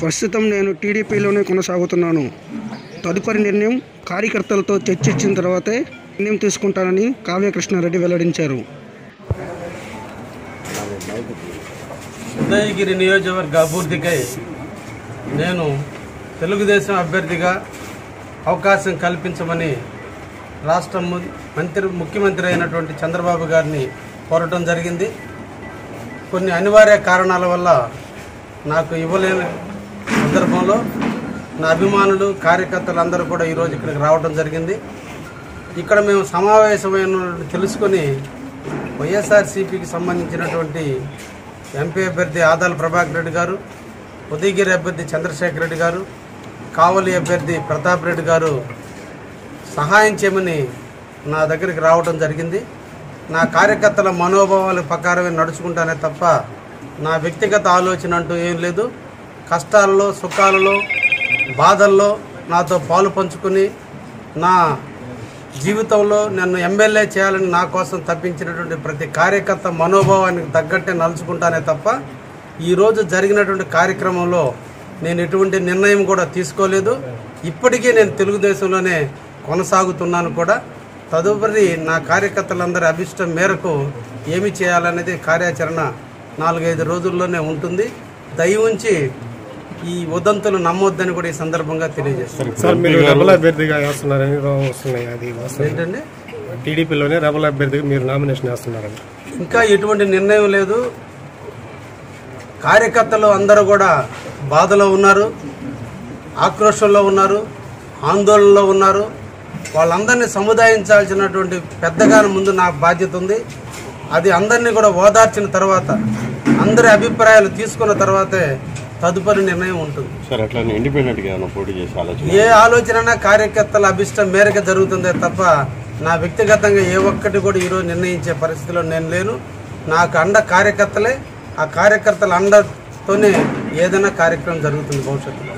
ప్రస్తుతం నేను టీడీపీలోనే కొనసాగుతున్నాను. తదుపరి నిర్ణయం కార్యకర్తలతో చర్చించిన తర్వాతే నిర్ణయం తీసుకుంటానని కావ్యకృష్ణారెడ్డి వెల్లడించారు. ఉదయగిరి నియోజకవర్గ అభివృద్ధికై నేను తెలుగుదేశం అభ్యర్థిగా అవకాశం కల్పించమని రాష్ట్ర మంత్రి ముఖ్యమంత్రి అయినటువంటి చంద్రబాబు గారిని కోరటం జరిగింది. కొన్ని అనివార్య కారణాల వల్ల నాకు ఇవ్వలేని సందర్భంలో నా అభిమానులు కార్యకర్తలు అందరూ కూడా ఈరోజు ఇక్కడికి రావడం జరిగింది. ఇక్కడ మేము సమావేశమైన తెలుసుకొని వైఎస్ఆర్సీపీకి సంబంధించినటువంటి ఎంపీ అభ్యర్థి ఆదాల ప్రభాకర్ రెడ్డి గారు ఉదయగిరి అభ్యర్థి చంద్రశేఖర్ రెడ్డి గారు కావలి అభ్యర్థి ప్రతాప్ రెడ్డి గారు సహాయం చేయమని నా దగ్గరికి రావడం జరిగింది. నా కార్యకర్తల మనోభావాల ప్రకారమే నడుచుకుంటానే తప్ప నా వ్యక్తిగత ఆలోచన అంటూ ఏం లేదు. కష్టాలలో సుఖాలలో బాధల్లో నాతో పాలు పంచుకుని నా జీవితంలో నన్ను ఎమ్మెల్యే చేయాలని నా కోసం తప్పించినటువంటి ప్రతి కార్యకర్త మనోభావానికి తగ్గట్టే నలుచుకుంటానే తప్ప ఈరోజు జరిగినటువంటి కార్యక్రమంలో నేను ఎటువంటి నిర్ణయం కూడా తీసుకోలేదు. ఇప్పటికీ నేను తెలుగుదేశంలోనే కొనసాగుతున్నాను కూడా. తదుపరి నా కార్యకర్తలందరి అభిష్టం మేరకు ఏమి చేయాలనేది కార్యాచరణ నాలుగైదు రోజుల్లోనే ఉంటుంది. దయ ఉంచి ఈ ఉదంతులు నమ్మొద్దని కూడా ఈ సందర్భంగా ఏంటండి? టీడీపీలోనే రెబల్ అభ్యర్థిగా మీరు నామినేషన్ వేస్తున్నారని. ఇంకా ఎటువంటి నిర్ణయం లేదు. కార్యకర్తలు అందరూ కూడా బాధలో ఉన్నారు ఆక్రోషంలో ఉన్నారు ఆందోళనలో ఉన్నారు. వాళ్ళందరినీ సముదాయించాల్సినటువంటి పెద్దగా ముందు నా బాధ్యత ఉంది. అది అందరినీ కూడా ఓదార్చిన తర్వాత అందరి అభిప్రాయాలు తీసుకున్న తర్వాతే తదుపరి నిర్ణయం ఉంటుంది. సార్ ఇండిపెండెంట్గా ఏమైనా పోటీ చేసే ఆలోచన ఏ ఆలోచన కార్యకర్తల అభిష్టం మేరకు జరుగుతుందే తప్ప నా వ్యక్తిగతంగా ఏ ఒక్కటి కూడా ఈరోజు నిర్ణయించే పరిస్థితిలో నేను లేను. నాకు అండ కార్యకర్తలే ఆ కార్యకర్తల అండతోనే ఏదైనా కార్యక్రమం జరుగుతుంది భవిష్యత్తులో.